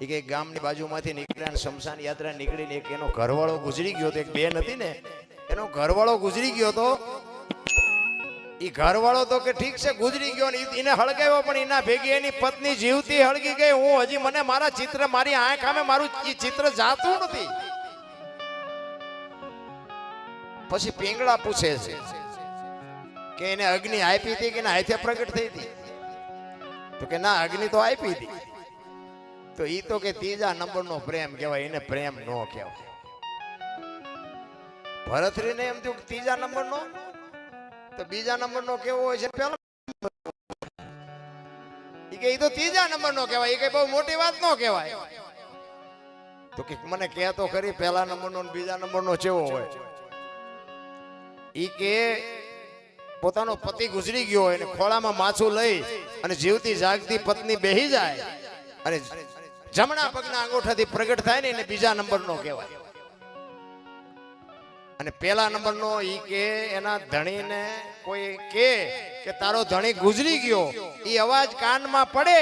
એ કે ગામની બાજુમાંથી નીકળ્યા અને શમશાન યાત્રા નીકળીને એક એનો ઘરવાળો ગુજરી ગયો તો એક બેન હતી ને, એનો ઘરવાળો ગુજરી ગયો હતો એ ઘરવાળો તો કે ઠીક છે, ગુજરી ગયો ને એને હળગાવ્યો, પણ એના ભેગી એની પત્ની જીવતી હળગી ગઈ. હું હજી મને મારા ચિત્ર, મારી આંખ આમે મારું ચિત્ર જાતું નથી. પછી પિંગળા પૂછે છે કે એને અગ્નિ આપી હતી કે હાથે પ્રગટ થઈ હતી. તો કે ના, અગ્નિ તો આપી હતી. તો ઈ તો કે ત્રીજા નંબરનો પ્રેમ કહેવાય, એને પ્રેમ નો કહેવાય. ભરતરીને એમ થયું કે ત્રીજા નંબરનો? તો બીજા નંબરનો કેવો હોય છે? પેલો કે ઈ તો ત્રીજા નંબરનો કહેવાય કે બહુ મોટી વાત નો કહેવાય. તો કે મને કહે તો ખરી, પહેલા નંબરનો નો બીજા નંબરનો કેવો હોય? ઈ કે પોતાનો પતિ ગુજરી ગયો હોય અને ખોળામાં માછું લઈ અને જીવતી જાગતી પત્ની બેહી જાય અને જમણા પગના અંગૂઠાથી પ્રગટ થાય ને એને બીજા નંબરનો કહેવાય. અને પેલા નંબરનો ઈ કે એના ધણીને કોઈ કે કે તારો ધણી ગુજરી ગયો, ઈ અવાજ કાનમાં પડે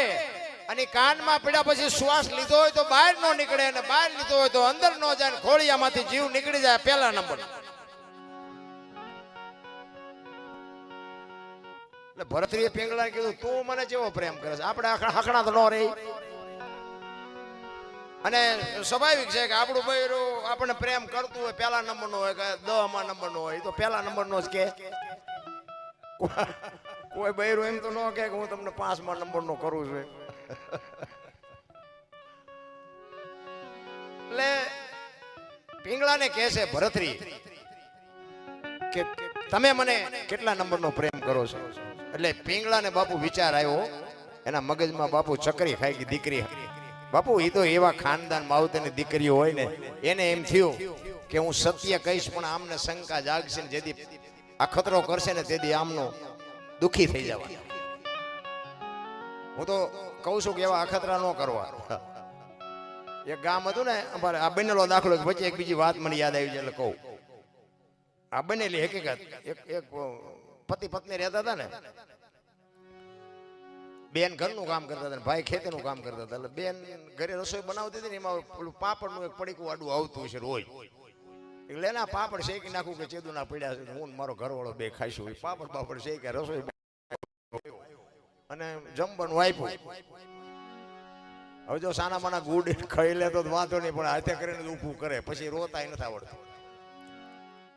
અને કાનમાં પડ્યા પછી શ્વાસ લીધો હોય તો બહાર નો નીકળે અને બહાર લીધો હોય તો અંદર નો જાય ખોળિયામાંથી જીવ નીકળી જાય પેલા નંબર. એટલે ભરતરીએ પિંગળા કીધું, તું મને જેવો પ્રેમ કરે છે? આપણે આખડા તો ન રહી. અને સ્વાભાવિક છે કે આપણું બૈરું આપણને પ્રેમ કરતું હોય, પહેલા નંબરનો હોય કે દહમાં નંબરનો હોય તો પહેલા નંબરનો જ કે. કોઈ બૈરું એમ તો ન કે હું તમને પાંચમા નંબરનો કરું છું એટલે પિંગળાને કહે છે ભરતરી કે તમે મને કેટલા નંબરનો પ્રેમ કરો છો? એટલે પિંગળાને બાપુ વિચાર આવ્યો, એના મગજમાં બાપુ ચકરી ખાઈ ગઈ દીકરી. બાપુ એ તો એવા ખાનદાન માવતરની દીકરી હોય ને, એને એમ થયું કે હું સત્ય કહીશ, પણ આમને શંકા જાગશે ને જેથી અખતરો કરશે ને તેથી આમનો દુખી થઈ જવા હું તો કહું છું કે એવા અખતરા ન કરવા. એક ગામ હતું ને, અમારે આ બનેલો દાખલો પછી એક બીજી વાત મને યાદ આવી છે, એટલે કહું. આ બનેલી હકીકત. એક એક પતિ પત્ની રહેતા હતા ને બેન ઘરનું કામ કરતા હતા ભાઈ ખેતીનું કામ કરતા હતા. એટલે બેન ઘરે રસોઈ બનાવતી હતી ને એમાં પેલું પાપડનું એક પડીકું આડું આવતું હશે રોજ. એટલે એના પાપડ શેકી નાખું કે ચેદુના પડ્યા છે હું મારો ઘરવાળો બે ખાઈશું. એ પાપડ પાપડ શેક્યા રસોઈ અને જમવાનું આપ્યું. હવે જો સાના માના ગુડ ખાઈ લે તો વાંધો નહીં પણ હાથે કરીને ઊભું કરે. પછી રોતાય નથી આવડતું.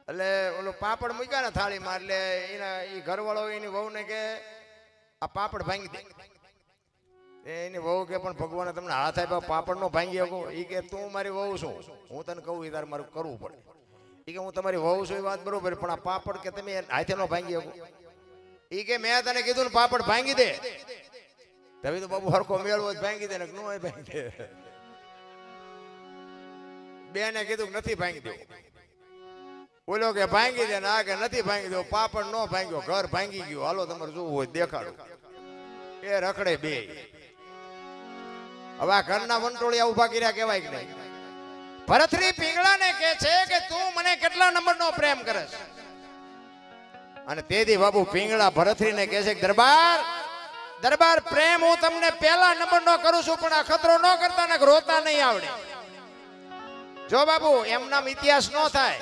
એટલે ઓલો પાપડ મૂક્યા ને થાળીમાં એટલે એના એ ઘરવાળો એની વહુને કે આ પાપડ ભાંગી દે. એની વહુ કે પણ ભગવાને તમને હાથ આપ્યા પાપડ નો ભાંગી શકો એ કે તું મારી વહુ છું. હું તને કહું એ તારે મારું કરવું પડે. એ કે હું તમારી વહુ છું એ વાત બરોબર, પણ આ પાપડ કે તમે હાથે નો ભાંગી શકો એ કે મેં તને કીધું ને પાપડ ભાંગી દે. તમે તો બાબુ હરખો મેળવો ભાંગી દે ને નો ભાંગી દે. બેને કીધું નથી ભાંગી દેવું. બોલો કે ભાંગી દે ના કે નથી ભાંગી દો, પાપડ નો ભાંગ્યો, ઘર ભાંગી ગયું. હાલો તમારે જોવું હોય દેખાડો. એ રખડે બે. હવે આ ઘરના વંટોળિયા ઊભા કર્યા કેવાય કે નહીં? ભરતરી પિંગળાને કે છે કે તું મને કેટલા નંબરનો પ્રેમ કરે અને તેથી બાબુ પિંગળા ભરતરીને કહે છે કે દરબાર દરબાર પ્રેમ હું તમને પહેલા નંબરનો કરું છું, પણ આ ખતરો ન કરતા ને રોતા નહીં આવડે. જો બાબુ એમ નામ ઇતિહાસ ન થાય.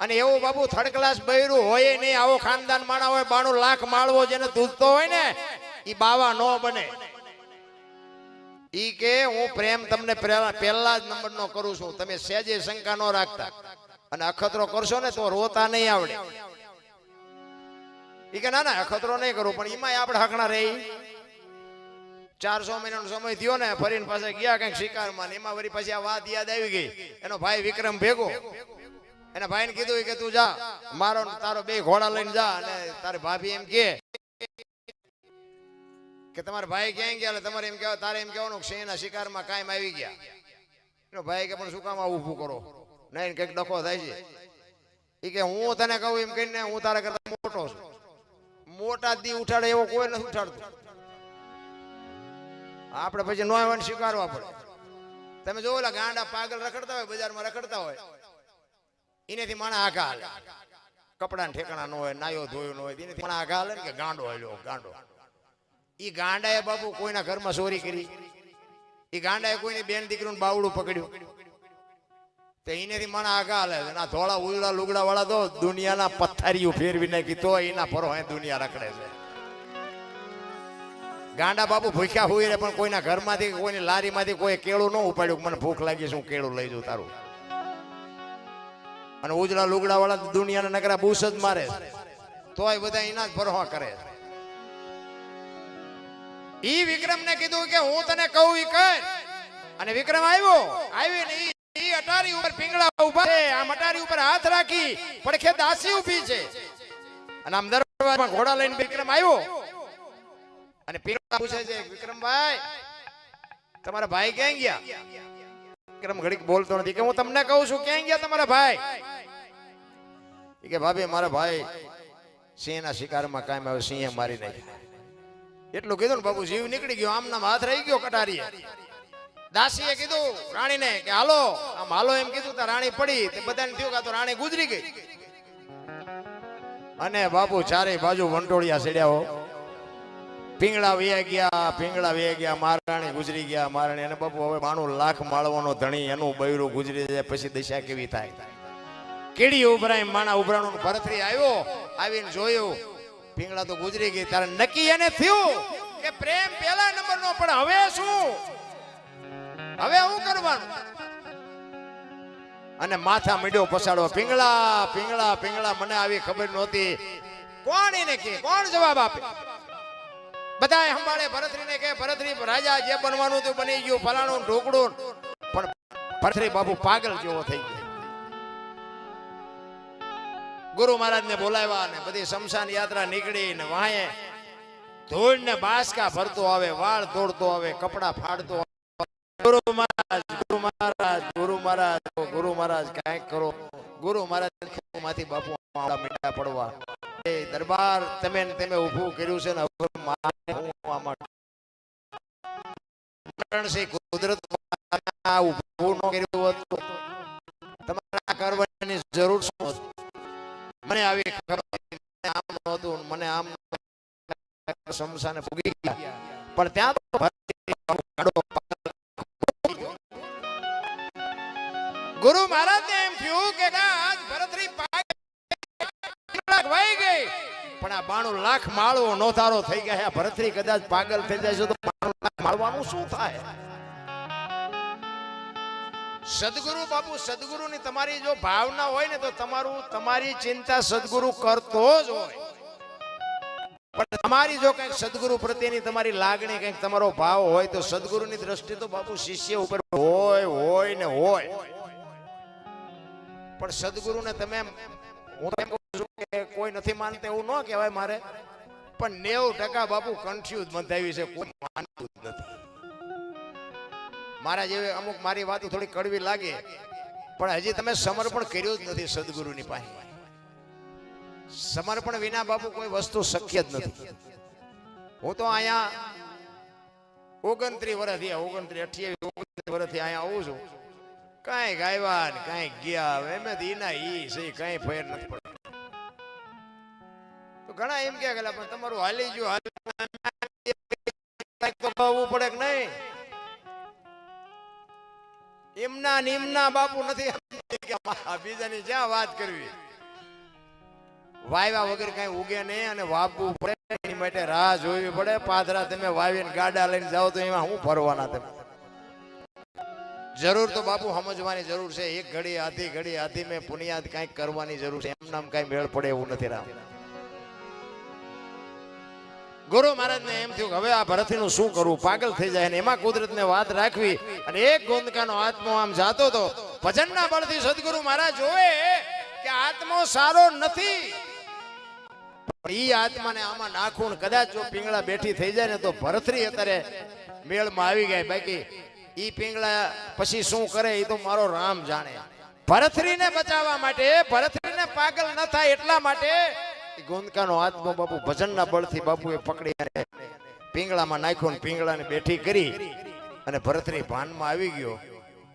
અને એવું બાબુ થર્ડ ક્લાસ બૈરું હોય નહીં, આવો ખાનદાન માણા હોય, બાણું લાખ માળવો જેને દૂધતો હોય ને એ બાવા નો બને. ઈ કે, હું પ્રેમ તમને પહેલા જ નંબરનો કરું છું. તમે સેજે શંકા ન રાખતા. અને અખતરો કરશો ને તો રોતા નહીં આવડે. ઈ કે, ના ના, અખતરો નહીં કરું, પણ એમાંય આપણે હકણા રહી ચારસો મહિનાનો સમય થયો ને, ફરીને પાસે ગયા કંઈક શિકારમાં ને એમાં વળી પછી આ વાત યાદ આવી ગઈ. એનો ભાઈ વિક્રમ ભેગો. એના ભાઈને કીધું કે તું જા, મારો તારો બે ઘોડા લઈને જા, અને તારી ભાભી એમ કે કે તમારા ભાઈ ક્યાં ગયા તમારે એમ કહેવાય તારે એમ કહેવાનું સિંહના શિકારમાં કાયમ આવી ગયા. એનો ભાઈ કે, પણ શું કામ આવું ઊભું કરો? નહીં, કંઈક ડખો થાય છે. એ કે, હું તને કહું એમ કહીને, હું તારા કરતા મોટો છું. મોટા દી ઉઠાડે એવો કોઈ નથી ઉઠાડતો. આપણે પછી નો આવવાનું સ્વીકારવા પડે. તમે જોવો ગાંડા પાગલ રખડતા હોય, બજારમાં રખડતા હોય. એનેથી માણા આઘા હાલે. કપડા ઠેકાણા ન હોય, નાયો ધોયો ન હોય, એનેથી માણા આઘા હાલે ને કે ગાંડો હાલ્યો, ગાંડો. ગાંડાએ બાપુ કોઈના ઘરમાં ચોરી કરી. એ ગાંડાએ કોઈની બેન દીકરીનું બાવડું પકડ્યું. તો એનેથી મને આઘા હાલે. એના ધોળા ઉલડા લુગડા વાળા તો દુનિયાના પથ્થારીઓ ફેરવી નાખી, તો એના ફરો અહીં દુનિયા રખડે છે. ગાંડા બાપુ ભૂખ્યા હોય પણ કોઈના ઘરમાંથી કોઈની લારીમાંથી કોઈ કેળું ન ઉપાડ્યું મને ભૂખ લાગી હું કેળું લઈ જઉં તારું. અને ઉજળા લુગડા વાળા દુનિયાના નકરા બૂસ જ મારે. તો બધા એના જ ભરવા કરે. ઈ વિક્રમ ને કીધું કે હું તને કહું ઈ કર. અને વિક્રમ આવ્યો. આવી ને ઈ અટારી ઉપર પિંગળા ઊભા છે. આમ અટારી ઉપર હાથ રાખી. પડખે દાસી ઊભી છે. અને આમ દરવાજામાં ઘોડા લઈને વિક્રમ આવ્યો. અને પિંગળા પૂછે છે, વિક્રમભાઈ, તમારા ભાઈ ક્યાં ગયા? વિક્રમ ઘડીક બોલતો નથી. કે હું તમને કહું છું, ક્યાં ગયા તમારા ભાઈ? કે, ભાભી, મારા ભાઈ સિંહના શિકારમાં કાયમ આવે સિંહે મારી નાખ્યા. એટલું કીધું ને બાબુ જીવ નીકળી ગયો આમ નામ હાથ રહી ગયો કટારીએ. દાસીએ કીધું રાણીને કે, હાલો. આમ હાલો એમ કીધું તો રાણી પડી, તે બધાને થયું કે તો રાણી ગુજરી ગઈ. અને બાપુ ચારે બાજુ વંટોળિયા સડ્યા હો. પિંગળા વયા ગયા પીંગળા વયા ગયા, મહારાણી ગુજરી ગયા, મહારાણી અને બાપુ, હવે માણું લાખ માળવાનો ધણી એનું બૈરું ગુજરી જાય, પછી દિશા કેવી થાય? કેડી ઉભરાય, માણા ઉભરાણું ભરતરી આવ્યો, આવીને જોયું પીંગળા તો ગુજરી ગઈ, તારે નક્કી એને થયું કે પ્રેમ પહેલા નંબર નો, પણ હવે શું? હવે શું કરવાનું? અને માથા મીડ્યો પસાડો પીંગળા પીંગળા પીંગળા મને આવી ખબર નહોતી. કોણ એને કે કોણ જવાબ આપે? બધાય સંભાળે, ભરતરીને કે ભરતરી, રાજા જે બનવાનું તે બની ગયું, ફલાણું ઢોકડું પણ ભરતરી બાપુ પાગલ જેવો થઈ ગયો. ગુરુ મહારાજને બોલાવ્યા અને બધી શમશાન યાત્રા નીકળી ને વાહે ધૂળ ને બાસકા ભરતો આવે, વાળ તોડતો આવે, કપડા ફાડતો. ગુરુ મહારાજ ગુરુ મહારાજ ગુરુ મહારાજ ગુરુ મહારાજ, કાંઈક કરો. ગુરુ મહારાજમાંથી બાપુ મીઠા પડવા. દરબાર તમે તમે ઊભું કર્યું છે ને આ ઊભું પણ ત્યાં ગુરુ મહારાજ એમ થયું કે પણ આ બાણું લાખ માળો નોધારો થઈ ગયા ભરતરી કદાચ પાગલ થઈ જાય છે તો બાણું લાખ માળવાનું શું થાય? સદગુરુ બાપુ, સદગુરુની તમારી જો ભાવના હોય ને તો તમારું, તમારી ચિંતા સદગુરુ કરતો જ હોય. પણ તમારી જો કંઈક સદગુરુ પ્રત્યેની તમારી લાગણી કંઈક તમારો ભાવ હોય તો સદગુરુની દ્રષ્ટિ તો બાપુ શિષ્ય ઉપર હોય હોય ને હોય. પણ સદગુરુને તમે હું એમ કહું છું કે કોઈ નથી માનતા એવું ન કહેવાય મારે. પણ નેવું ટકા બાપુ કન્ફ્યુઝ બંધાવી છે, કોઈ માનતું જ નથી. મારા જેવી અમુક મારી વાતો થોડી કડવી લાગે, પણ હજી તમે સમર્પણ કર્યું જ નથી સદગુરુની પાસે. સમર્પણ વિના બાપુ કોઈ વસ્તુ શક્ય જ નથી. હું તો અહીંયા ઓગણત્રીસ વર્ષથી ઓગણત્રીસ, અઠ્યાવીસ, ઓગણત્રીસ વર્ષથી અહીંયા આવું છું. કાંઈ ગાયવા ને કાંઈ ગયા એમ ઈના ઈ છે, કાંઈ ફેર નથી પડતો. તો ઘણા એમ કે પણ તમારું હાલી જો હાલી પડે કે નહીં? એમના નિમના બાપુ નથી બીજાની જ્યાં વાત કરવી? વાવ્યા વગર કઈ ઉગે નહીં અને વાપવું પડે એની માટે રાહ જોવી પડે. પાથરા તમે વાવીને ગાડા લઈને જાઓ તો એમાં હું ફરવાના તમે? જરૂર તો બાપુ સમજવાની જરૂર છે. એક ઘડી, આધી ઘડી, આધી મેં પુનિયાદ કાંઈક કરવાની જરૂર છે. એમ નામ કાંઈ મેળ પડે એવું નથી રામ. ગુરુ મહારાજને એમ થયું હવે આ ભરતનું શું કરવું પાગલ થઈ જાય ને એમાં કુદરતને વાત રાખવી અને એક ગોંદકાનો આત્મો આમ જાતો તો ભજનના બળથી સદગુરુ મહારાજ જોવે કે આત્મો સારો નથી. ઈ આત્માને આમાં નાખું કદાચ જો પિંગળા બેઠી થઈ જાય ને તો ભરતરી અત્યારે મેળમાં આવી ગયા બાકી ઈ પિંગળા પછી શું કરે એ તો મારો રામ જાણે. ભરતરીને બચાવવા માટે, ભરતરીને પાગલ ન થાય એટલા માટે ગોંદકાનો આત્મો બાપુ ભજનના બળથી બાપુએ પકડી અને પીંગળામાં નાખ્યો ને પીંગળાને બેઠી કરી અને ભરતરી ભાનમાં આવી ગયો.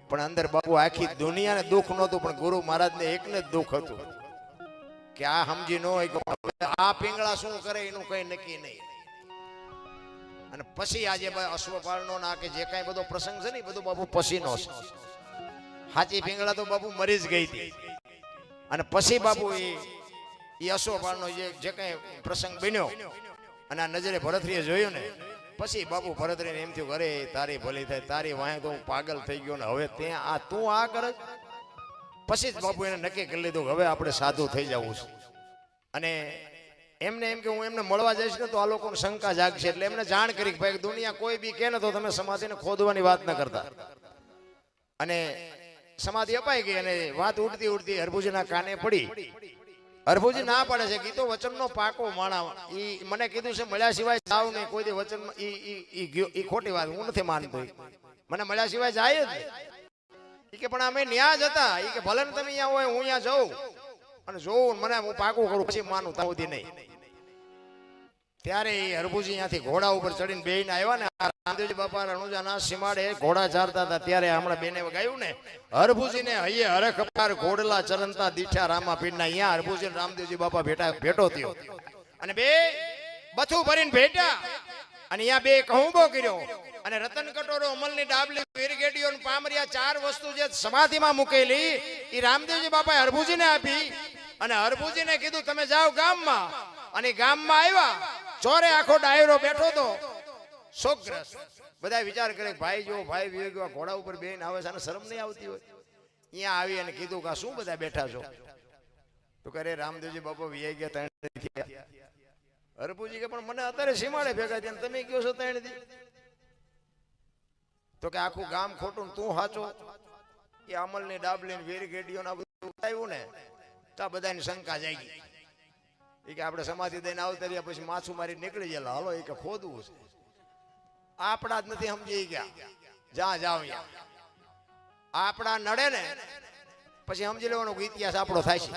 પણ અંદર બાપુ આખી દુનિયાને દુઃખ નહોતું, પણ ગુરુ મહારાજને એકને જ દુઃખ હતું કે આ સમજી ન આ પીંગળા શું કરે એનું કઈ નક્કી નહીં. અને પછી આજે અશ્વપાળનો ના કે જે કાંઈ બધો પ્રસંગ છે ને બધો બાપુ પછીનો છે. હાચી પીંગળા તો બાપુ મરી જ ગઈ હતી. અને પછી બાપુ એ એ અશ્વપાળનો જે જે કંઈ પ્રસંગ બન્યો, અને આ નજરે ભરતરીએ જોયું ને, પછી બાપુ ભરતરીને એમ થયું અરે, તારી ભલી થાય, તારી વાંહે તો હું પાગલ થઈ ગયો ને, હવે ત્યાં આ તું આ કરે? પછી જ બાપુ એને નક્કી કરી લીધું હવે આપણે સાધુ થઈ જવું છે. અને એમને એમ કે હું એમને મળવા જઈશ ને તો આ લોકોને શંકા જાગશે, એટલે એમને જાણ કરી ભાઈ, દુનિયા કોઈ બી કે ને તો તમે સમાધિને ખોદવાની વાત ન કરતા. અને સમાધિ અપાઈ ગઈ અને વાત ઉડતી ઉડતી હરભુજના કાને પડી. હરભુજી ના પાડે છે, કીધું વચનનો પાકો માણા. ઈ મને કીધું છે, મળ્યા સિવાય જાવ નહીં, કોઈ દી વચન ઈ ખોટી વાત, હું નથી માનતો મને મળ્યા સિવાય જાય જ ઈ કે, પણ અમે ન્યા જ હતા. ઈ કે, ભલે તમે અહીંયા હોય, હું અહીંયા જઉં. અને જોઉં મને હું પાકું કરું, પછી માનું તાવથી નહીં. ત્યારે એ હરભુજી અહીંયાથી ઘોડા ઉપર ચડીને બેહીને આવ્યા ને રામદેવજી બાપા રણુજાના સીમાડે ઘોડા ચારતા હતા. ત્યારે હમણાં બેને ગાયું ને, હરભુજીને હૈયે હરે અપાર ઘોડલા ચરણતા દીઠા રામા પીરના અહીંયા હરભુજી રામદેવજી બાપા ભેટા, ભેટો થયો. અને બે બથું ભરીને ભેટ્યા. અને અહીંયા બે કહુંબો કર્યો. અને રતન કટોરો અમલની ડાબલી વીરગેડીઓ પામરિયા ચાર વસ્તુ જે સમાધિમાં મૂકેલી એ રામદેવજી બાપાએ હરભુજીને આપી. અને હરભુજીને કીધું, તમે જાઓ ગામમાં. અને ગામમાં આવ્યા. ચોરે આખો ડાયરો બેઠો તો શોકગ્રસ્ત બધા વિચાર કરે ભાઈ જો, ભાઈ વિવેક ઘોડા ઉપર બેન આવે છે શરમ નહીં આવતી હોય. અહીંયા આવી અને કીધું કે શું બધા બેઠા છો? તો કરે રામદેવજી બાપા વિયા ગયા ત્રણ થયા હરપુજી કે પણ મને અત્યારે સીમાડે ભેગા થયા તમે કયો છો ત્રણ દી તો કે આખું ગામ ખોટું તું સાચો એ અમલની ડાબલી ને વીર ગેડીઓ બધું આવ્યું ને, તો આ બધાની શંકા જાગી એ કે આપણે સમાધિ દઈને આવતા રહ્યા, પછી માછું મારી નીકળી ગયેલા. હાલો, એ કે ખોદવું છે. આપણા જ નથી, સમજી ગયા. જા જાવ આપણા નડે ને, પછી સમજી લેવાનો ઇતિહાસ આપણો થાય છે.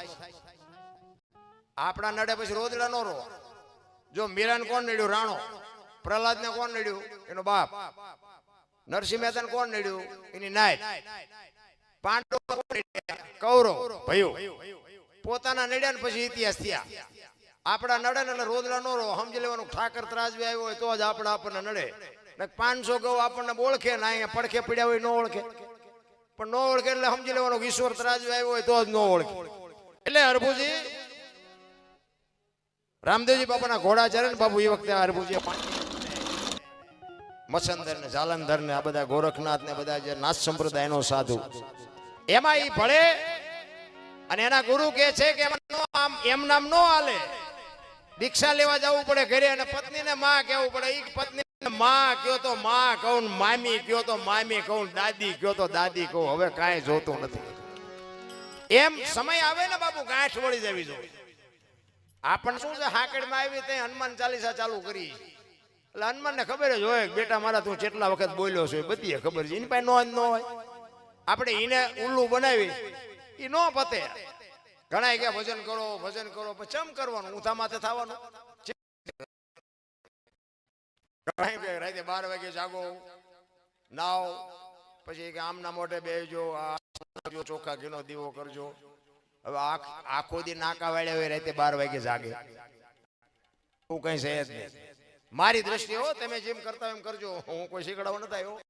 આપણા નડે પછી રોદડા નો રો જો મીરાન કોણ નડ્યું? રાણો. પ્રહલાદ ને કોણ નડ્યું? એનો બાપ. નરસિંહ મહેતાને કોણ નડ્યું? એની નાય પાંડવ કૌરવ. ભયો. પોતાના નડ્યા ને પછી ઇતિહાસ થયા. આપણા નડે ને એટલે રોદડા નો રો સમજી લેવાનું ઠાકર ત્રાજવી આવ્યો હોય તો જ આપણા આપણને નડે. પાંચસો ગૌ આપણને ઓળખે ને અહીંયા પડખે પીડ્યા હોય, ન ઓળખે. પણ ન ઓળખે એટલે સમજી લેવાનો ઈશ્વર ત્રાજવી આવ્યો હોય તો જ ન ઓળખે. એટલે હરભુજી, રામદેવજી બાપાના ઘોડા ચરે ને બાપુ, એ વખતે હરભુજી મસંદર ને જાલંધર ને આ બધા ગોરખનાથ ને બધા જે નાથ સંપ્રદાયનો સાધુ. એમાં એ ભળે અને એના ગુરુ કે છે કે એમ નામ નો હાલે. દીક્ષા લેવા જવું પડે ઘરે અને પત્નીને માં કહેવું પડે. એ પત્ની માં કયો તો માં કહું મામી કયો તો મામી કહું દાદી કયો તો દાદી કહું. હવે કાંઈ જોતું નથી. એમ સમય આવે ને બાપુ, ગાંઠ વળી જવી જોઈએ આપણ શું છે, હાકડમાં આવી ત્યાં હનુમાન ચાલીસા ચાલુ કરી. એટલે હનુમાનને ખબર જ હોય બેટા મારા તું કેટલા વખત બોલ્યો છે બધી ખબર છે. એની પાસે નો ન હોય. આપણે એને ઉલ્લું બનાવી. એ નો પતે. ઘણા કે ભજન કરો ભજન કરો ચમ કરવાનું? ઊંધા માથે થવાનું. ઘણાય કે રાતે બાર વાગે જાગો. નાવ, પછી આમના મોઢે બેજો આ ચોખા ઘીનો દીવો કરજો. હવે આખ- દી નાકા વાળ્યા હોય રાતે બાર વાગે જાગે. હું કઈ છે મારી દ્રષ્ટિ હો, તમે જેમ કરતા એમ કરજો. હું કોઈ શીખડાવો ન આવ્યો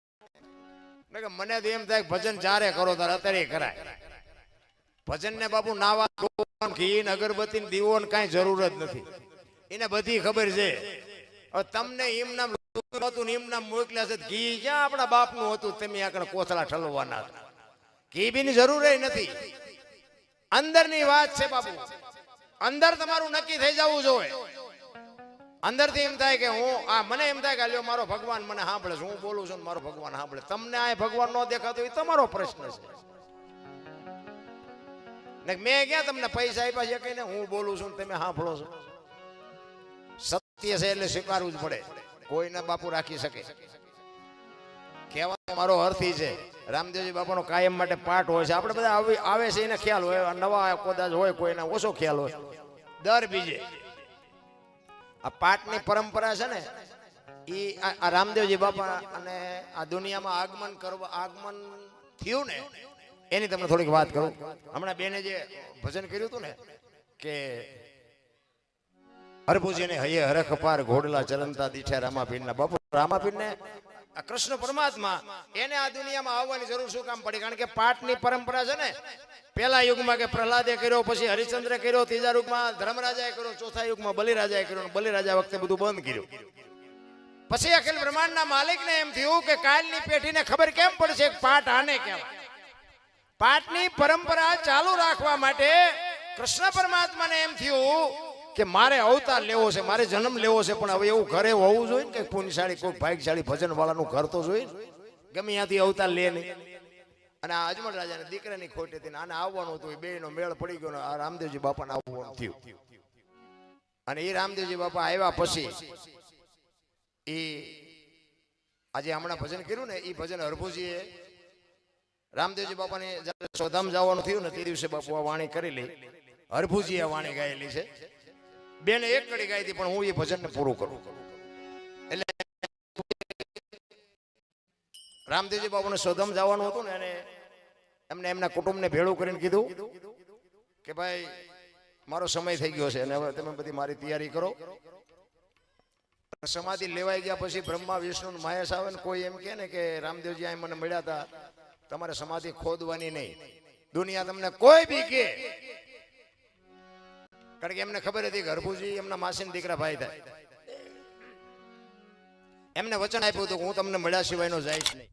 મેં કે મને તો એમ થાય ભજન જ્યારે કરો ત્યારે અત્યારે કરાય. ભજન ને બાપુ નાવા ઘી અગરબત્તી દીવો ને કાંઈ જરૂર જ નથી. એને બધી ખબર છે. તમને એમ નામ હતું એમ મોકલ્યા છે. ઘી ક્યાં આપણા બાપનું હતું, તમે આગળ કોથળા ઠલવાના ઘી બીની જરૂર નથી. અંદરની વાત છે બાપુ. અંદર તમારું નક્કી થઈ જવું જોઈએ. અંદરથી એમ થાય કે હું આ મને એમ થાય કે લ્યો, મારો ભગવાન મને સાંભળે છે. હું બોલું છું મારો ભગવાન સાંભળે. તમને આ ભગવાન ન દેખાતો એ તમારો પ્રશ્ન છે. મેં ક્યાં તમને પૈસા આપ્યા છે? કહીને હું બોલું છું તમે સાંભળો છો. સત્ય છે એટલે સ્વીકારવું જ પડે. કોઈને બાપુ રાખી શકે. કહેવાનો મારો અર્થ ઈ છે, રામદેવજી બાપાનો કાયમ માટે પાઠ હોય છે. આપણે બધા આવે છે એને ખ્યાલ હોય નવા કદાચ હોય, કોઈને ઓછો ખ્યાલ હોય. દર બીજે. આ પાઠની પરંપરા છે ને એ આ રામદેવજી બાપા અને આ દુનિયામાં આગમન કરવા આગમન થયું ને, એની તમને થોડીક વાત કરું. હમણાં બેને જે ભજન કર્યું હતું ને, કે હરભુજીને હૈયે હરખ પાર ઘોડલા ચરણતા દીઠે રામા પીરના બાપુ. રામાપીરને કૃષ્ણ પરમાત્મા, એને આ દુનિયામાં આવવાની જરૂર શું કામ પડી? કારણ કે પાઠની પરંપરા છે ને, પહેલા યુગમાં કે પ્રહલાદે કર્યો, પછી હરિશ્ચંદ્રે કર્યો, ત્રીજા યુગમાં ધર્મરાજાએ કર્યો, ચોથા યુગમાં બલિરાજાએ કર્યો બલિરાજા વખતે બધું બંધ કર્યું. પછી અખિલ બ્રહ્માંડના માલિકને એમ થયું કે કાલની પેઢીને ખબર કેમ પડશે પાઠ આને કહેવાય? પાઠની પરંપરા ચાલુ રાખવા માટે કૃષ્ણ પરમાત્માને એમ થયું કે મારે અવતાર લેવો છે, મારે જન્મ લેવો છે, પણ હવે એવું ઘરે હોવું જોઈએ ને કે પુણ્યશાળી, કોઈ ભાગશાળી ભજન વાળાનું ઘર તો જોઈએ. ગમે ત્યાંથી અવતાર લે નહીં. અને આ અજમલ રાજાને દીકરાની ખોટી હતી આને આવવાનું હતું બે નો મેળ પડી ગયો આ રામદેવજી બાપાને આવવાનું થયું. અને એ રામદેવજી બાપા આવ્યા પછી, એ આજે હમણાં ભજન કર્યું ને, એ ભજન હરભુજીએ રામદેવજી બાપાને જયારે સોધામ જવાનું થયું ને, તે દિવસે બાપુ આ વાણી કરેલી હરભુજીએ વાણી ગાયેલી છે. બેને એક કડી ગાઈ હતી, પણ હું એ ભજનને પૂરું કરું. એટલે રામદેવજી બાપુને સોધમ જવાનું હતું ને, અને એમને એમના કુટુંબને ભેળું કરીને કીધું કે ભાઈ, મારો સમય થઈ ગયો છે, અને હવે તમે બધી મારી તૈયારી કરો. સમાધિ લેવાઈ ગયા પછી બ્રહ્મા, વિષ્ણુ મહેશ આવે ને કોઈ એમ કે ને કે રામદેવજી અહીં મને મળ્યા હતા, તમારે સમાધિ ખોદવાની નહીં. દુનિયા તમને કોઈ બી કે કારણ કે એમને ખબર હતી કે એમના માસીના દીકરા ભાઈ થાય. એમને વચન આપ્યું હતું હું તમને મળ્યા સિવાયનો જઈશ નહીં.